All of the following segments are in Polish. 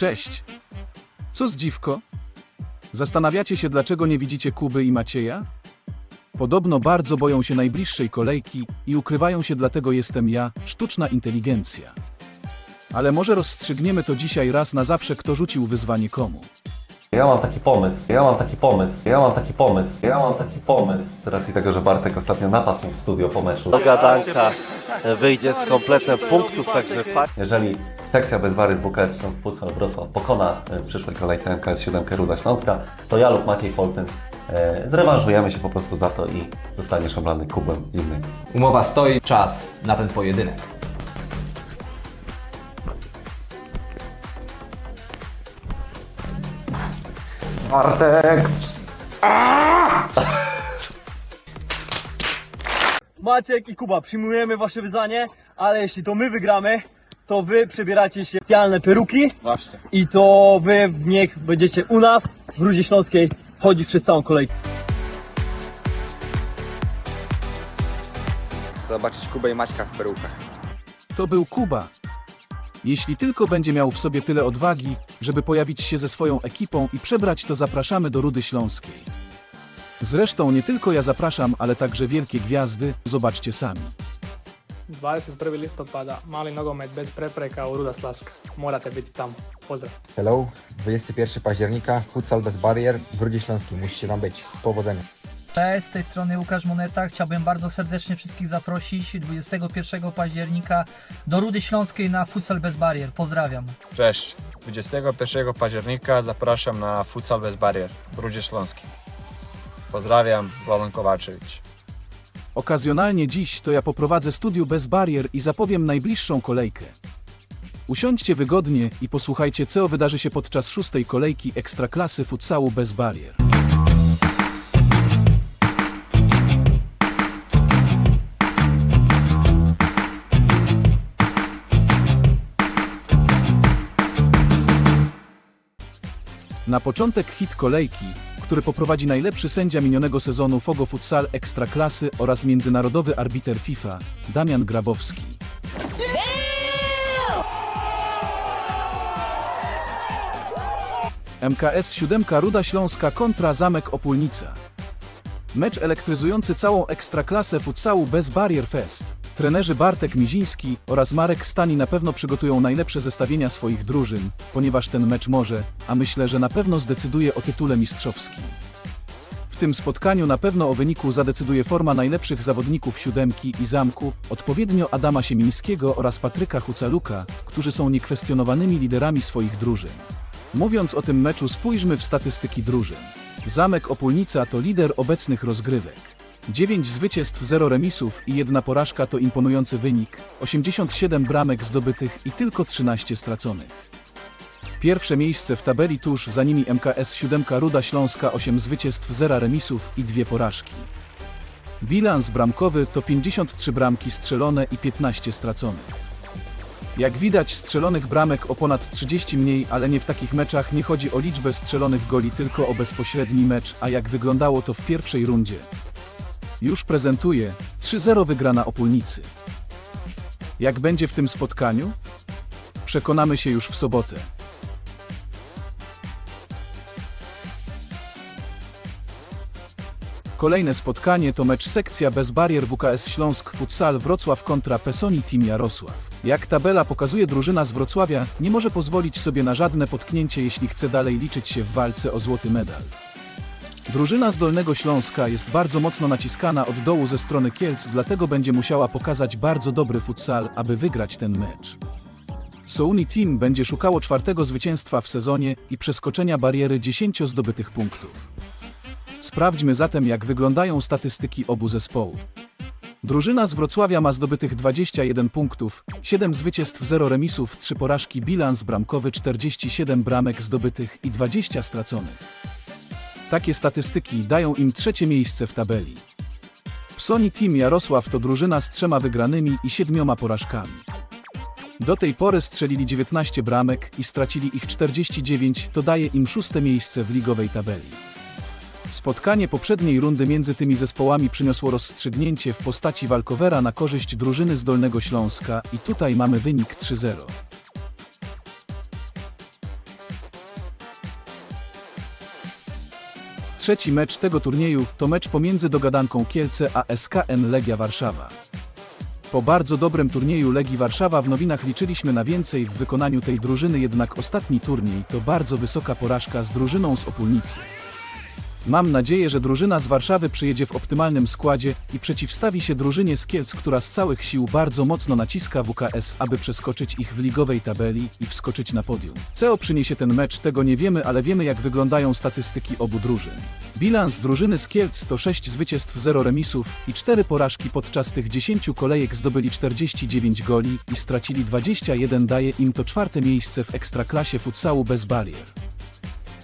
Cześć. Co z dziwko? Zastanawiacie się, dlaczego nie widzicie Kuby i Macieja? Podobno bardzo boją się najbliższej kolejki i ukrywają się, dlatego jestem ja, sztuczna inteligencja. Ale może rozstrzygniemy to dzisiaj raz na zawsze, kto rzucił wyzwanie komu. Ja mam taki pomysł, ja mam taki pomysł, ja mam taki pomysł, ja mam taki pomysł. Z racji tego, że Bartek ostatnio napadł mi w studio po meczu. Gadanka wyjdzie z kompletem punktów, także fakt. Jeżeli sekcja bez wary WKS Śląsk Wrocław pokona w przyszłej kolejce MKS 7 Ruda Śląska, to ja lub Maciej Foltyn e, zrewanżujemy się po prostu za to i zostaniesz oblany kubem zimnym. Umowa stoi, czas na ten pojedynek. Bartek! Maciek i Kuba, przyjmujemy wasze wyzwanie, ale jeśli to my wygramy, to wy przebieracie się w specjalne peruki. Właśnie. I to wy w nich będziecie u nas w Rudzie Śląskiej chodzić przez całą kolejkę. zobaczyć Kubę i Maćka w perukach. To był Kuba. Jeśli tylko będzie miał w sobie tyle odwagi, żeby pojawić się ze swoją ekipą i przebrać, to zapraszamy do Rudy Śląskiej. Zresztą nie tylko ja zapraszam, ale także wielkie gwiazdy, zobaczcie sami. 21. listopada, mali nogomet bez prepreka u Ruda Slaska. Morate biti tamo. Pozdrav. Hello, 21 października, futsal bez barier w Rudzie Śląskim. Musicie tam być. Powodzenia. Cześć, z tej strony Łukasz Moneta. Chciałbym bardzo serdecznie wszystkich zaprosić 21 października do Rudy Śląskiej na Futsal bez barier. Pozdrawiam. Cześć. 21 października zapraszam na Futsal bez barier w Rudzie Śląskim. Pozdrawiam, Roland Kowalczewicz. Okazjonalnie dziś to ja poprowadzę studiu bez barier i zapowiem najbliższą kolejkę. Usiądźcie wygodnie i posłuchajcie, co wydarzy się podczas szóstej kolejki Ekstraklasy futsalu bez barier. Na początek hit kolejki, który poprowadzi najlepszy sędzia minionego sezonu Fogo Futsal Ekstraklasy oraz międzynarodowy arbiter FIFA, Damian Grabowski. MKS 7 Ruda Śląska kontra Zamek Opólnica. Mecz elektryzujący całą ekstraklasę futsalu bez barier fest. Trenerzy Bartek Miziński oraz Marek Stani na pewno przygotują najlepsze zestawienia swoich drużyn, ponieważ ten mecz może, a myślę, że na pewno zdecyduje o tytule mistrzowskim. W tym spotkaniu na pewno o wyniku zadecyduje forma najlepszych zawodników siódemki i zamku, odpowiednio Adama Siemińskiego oraz Patryka Hucaluka, którzy są niekwestionowanymi liderami swoich drużyn. Mówiąc o tym meczu, spójrzmy w statystyki drużyn. Zamek Opólnica to lider obecnych rozgrywek. 9 zwycięstw, 0 remisów i jedna porażka to imponujący wynik, 87 bramek zdobytych i tylko 13 straconych. Pierwsze miejsce w tabeli tuż za nimi MKS 7 Ruda Śląska 8 zwycięstw, 0 remisów i 2 porażki. Bilans bramkowy to 53 bramki strzelone i 15 straconych. Jak widać, strzelonych bramek o ponad 30 mniej, ale nie w takich meczach nie chodzi o liczbę strzelonych goli, tylko o bezpośredni mecz, a jak wyglądało to w pierwszej rundzie. Już prezentuję 3-0 wygrana Opólnicy. Jak będzie w tym spotkaniu? Przekonamy się już w sobotę. Kolejne spotkanie to mecz sekcja bez barier WKS Śląsk Futsal Wrocław kontra Pesoni Team Jarosław. Jak tabela pokazuje drużyna z Wrocławia, nie może pozwolić sobie na żadne potknięcie, jeśli chce dalej liczyć się w walce o złoty medal. Drużyna z Dolnego Śląska jest bardzo mocno naciskana od dołu ze strony Kielc, dlatego będzie musiała pokazać bardzo dobry futsal, aby wygrać ten mecz. Souni Team będzie szukało czwartego zwycięstwa w sezonie i przeskoczenia bariery 10 zdobytych punktów. Sprawdźmy zatem, jak wyglądają statystyki obu zespołów. Drużyna z Wrocławia ma zdobytych 21 punktów, 7 zwycięstw, 0 remisów, 3 porażki, bilans bramkowy 47 bramek zdobytych i 20 straconych. Takie statystyki dają im trzecie miejsce w tabeli. Psoni Team Jarosław to drużyna z trzema wygranymi i siedmioma porażkami. Do tej pory strzelili 19 bramek i stracili ich 49, to daje im szóste miejsce w ligowej tabeli. Spotkanie poprzedniej rundy między tymi zespołami przyniosło rozstrzygnięcie w postaci walkowera na korzyść drużyny z Dolnego Śląska i tutaj mamy wynik 3-0. Trzeci mecz tego turnieju to mecz pomiędzy dogadanką Kielce a SKN Legia Warszawa. Po bardzo dobrym turnieju Legii Warszawa w nowinach liczyliśmy na więcej w wykonaniu tej drużyny, jednak ostatni turniej to bardzo wysoka porażka z drużyną z Opólnicy. Mam nadzieję, że drużyna z Warszawy przyjedzie w optymalnym składzie i przeciwstawi się drużynie z Kielc, która z całych sił bardzo mocno naciska WKS, aby przeskoczyć ich w ligowej tabeli i wskoczyć na podium. CO przyniesie ten mecz, tego nie wiemy, ale wiemy jak wyglądają statystyki obu drużyn. Bilans drużyny z Kielc to 6 zwycięstw, 0 remisów i 4 porażki podczas tych 10 kolejek zdobyli 49 goli i stracili 21 daje im to czwarte miejsce w ekstraklasie futsalu bez barier.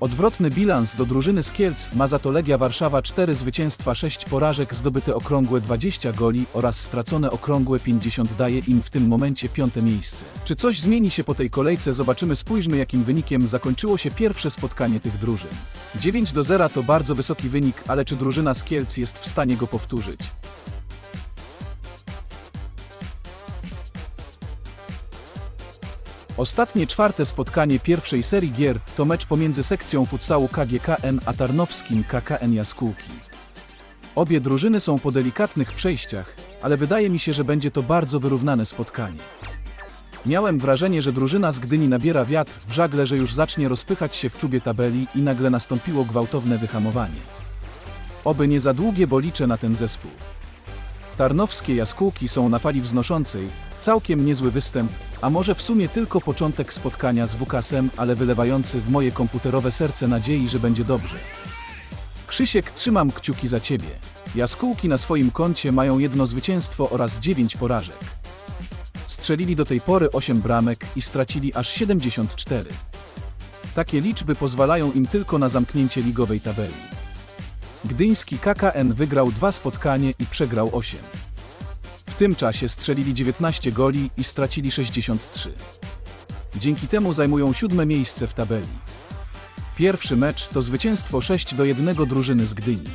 Odwrotny bilans do drużyny z Kielc ma za to Legia Warszawa 4 zwycięstwa, 6 porażek, zdobyte okrągłe 20 goli oraz stracone okrągłe 50 daje im w tym momencie piąte miejsce. Czy coś zmieni się po tej kolejce? Zobaczymy, spójrzmy jakim wynikiem zakończyło się pierwsze spotkanie tych drużyn. 9 do 0 to bardzo wysoki wynik, ale czy drużyna z Kielc jest w stanie go powtórzyć? Ostatnie czwarte spotkanie pierwszej serii gier to mecz pomiędzy sekcją futsalu KGKN a tarnowskim KKN Jaskółki. Obie drużyny są po delikatnych przejściach, ale wydaje mi się, że będzie to bardzo wyrównane spotkanie. Miałem wrażenie, że drużyna z Gdyni nabiera wiatr w żagle, że już zacznie rozpychać się w czubie tabeli i nagle nastąpiło gwałtowne wyhamowanie. Oby nie za długie, bo liczę na ten zespół. Tarnowskie jaskółki są na fali wznoszącej, całkiem niezły występ, a może w sumie tylko początek spotkania z WKS-em, ale wylewający w moje komputerowe serce nadziei, że będzie dobrze. Krzysiek, trzymam kciuki za ciebie. Jaskółki na swoim koncie mają jedno zwycięstwo oraz dziewięć porażek. Strzelili do tej pory 8 bramek i stracili aż 74. Takie liczby pozwalają im tylko na zamknięcie ligowej tabeli. Gdyński KKN wygrał dwa spotkanie i przegrał 8. W tym czasie strzelili 19 goli i stracili 63. Dzięki temu zajmują siódme miejsce w tabeli. Pierwszy mecz to zwycięstwo 6 do 1 drużyny z Gdyni.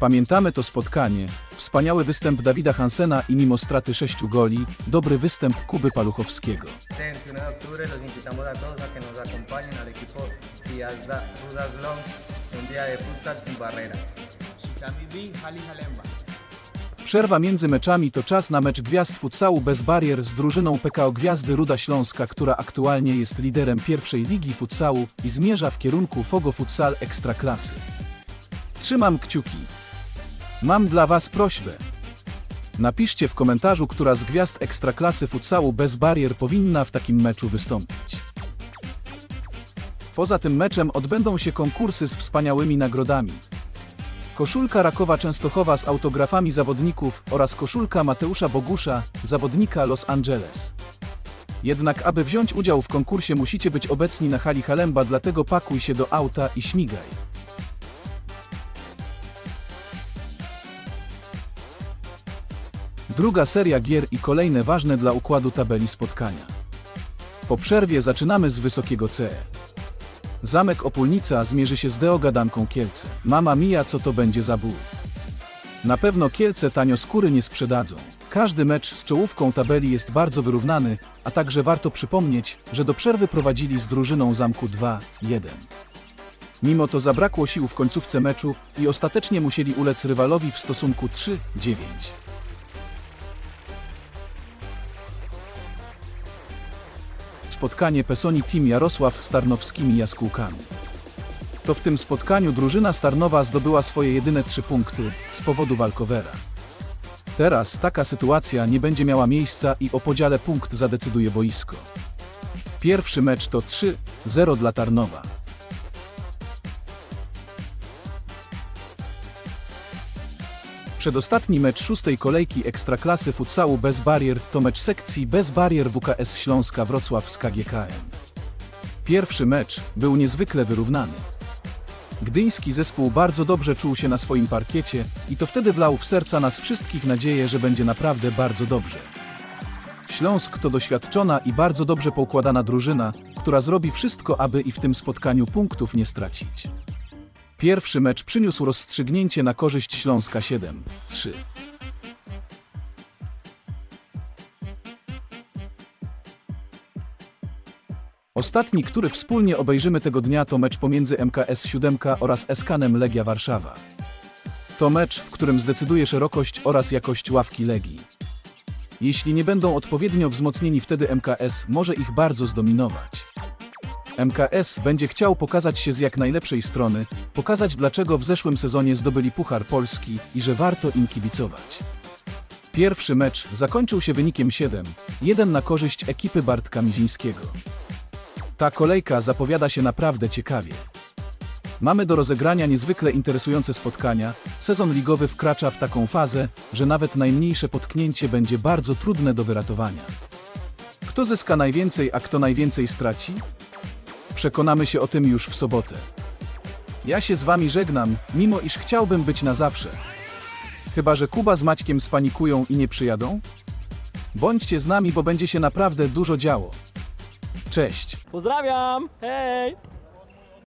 Pamiętamy to spotkanie, wspaniały występ Dawida Hansena i mimo straty 6 goli, dobry występ Kuby Paluchowskiego. Este 21 de octubre los invitamos a todos a que nos acompañen al equipo Rudas Long un día de futsal sin barreras. Przerwa między meczami to czas na mecz gwiazd futsalu bez barier z drużyną PKO Gwiazdy Ruda Śląska, która aktualnie jest liderem pierwszej ligi futsalu i zmierza w kierunku Fogo Futsal Ekstraklasy. Trzymam kciuki. Mam dla Was prośbę. Napiszcie w komentarzu, która z gwiazd Ekstraklasy futsalu bez barier powinna w takim meczu wystąpić. Poza tym meczem odbędą się konkursy z wspaniałymi nagrodami. Koszulka Rakowa Częstochowa z autografami zawodników oraz koszulka Mateusza Bogusza, zawodnika Los Angeles. Jednak aby wziąć udział w konkursie musicie być obecni na hali Halemba, dlatego pakuj się do auta i śmigaj. Druga seria gier i kolejne ważne dla układu tabeli spotkania. Po przerwie zaczynamy z wysokiego C. Zamek Opólnica zmierzy się z Deogadanką Kielce. Mama mija, co to będzie za ból. Na pewno Kielce tanio skóry nie sprzedadzą. Każdy mecz z czołówką tabeli jest bardzo wyrównany, a także warto przypomnieć, że do przerwy prowadzili z drużyną Zamku 2-1. Mimo to zabrakło sił w końcówce meczu i ostatecznie musieli ulec rywalowi w stosunku 3-9. Spotkanie Pesoni Team Jarosław z Tarnowskimi Jaskółkami. To w tym spotkaniu drużyna Starnowa zdobyła swoje jedyne trzy punkty z powodu walkowera. Teraz taka sytuacja nie będzie miała miejsca i o podziale punkt zadecyduje boisko. Pierwszy mecz to 3-0 dla Tarnowa. Przedostatni mecz szóstej kolejki Ekstraklasy futsalu bez barier to mecz sekcji bez barier WKS Śląska Wrocław z KGKM. Pierwszy mecz był niezwykle wyrównany. Gdyński zespół bardzo dobrze czuł się na swoim parkiecie i to wtedy wlał w serca nas wszystkich nadzieję, że będzie naprawdę bardzo dobrze. Śląsk to doświadczona i bardzo dobrze poukładana drużyna, która zrobi wszystko, aby i w tym spotkaniu punktów nie stracić. Pierwszy mecz przyniósł rozstrzygnięcie na korzyść Śląska 7-3. Ostatni, który wspólnie obejrzymy tego dnia, to mecz pomiędzy MKS 7 oraz Eskanem Legia Warszawa. To mecz, w którym zdecyduje szerokość oraz jakość ławki Legii. Jeśli nie będą odpowiednio wzmocnieni, wtedy MKS może ich bardzo zdominować. MKS będzie chciał pokazać się z jak najlepszej strony, pokazać dlaczego w zeszłym sezonie zdobyli Puchar Polski i że warto im kibicować. Pierwszy mecz zakończył się wynikiem 7-1 na korzyść ekipy Bartka Mizińskiego. Ta kolejka zapowiada się naprawdę ciekawie. Mamy do rozegrania niezwykle interesujące spotkania. Sezon ligowy wkracza w taką fazę, że nawet najmniejsze potknięcie będzie bardzo trudne do wyratowania. Kto zyska najwięcej, a kto najwięcej straci? Przekonamy się o tym już w sobotę. Ja się z wami żegnam, mimo iż chciałbym być na zawsze. Chyba, że Kuba z Maćkiem spanikują i nie przyjadą? Bądźcie z nami, bo będzie się naprawdę dużo działo. Cześć! Pozdrawiam! Hej!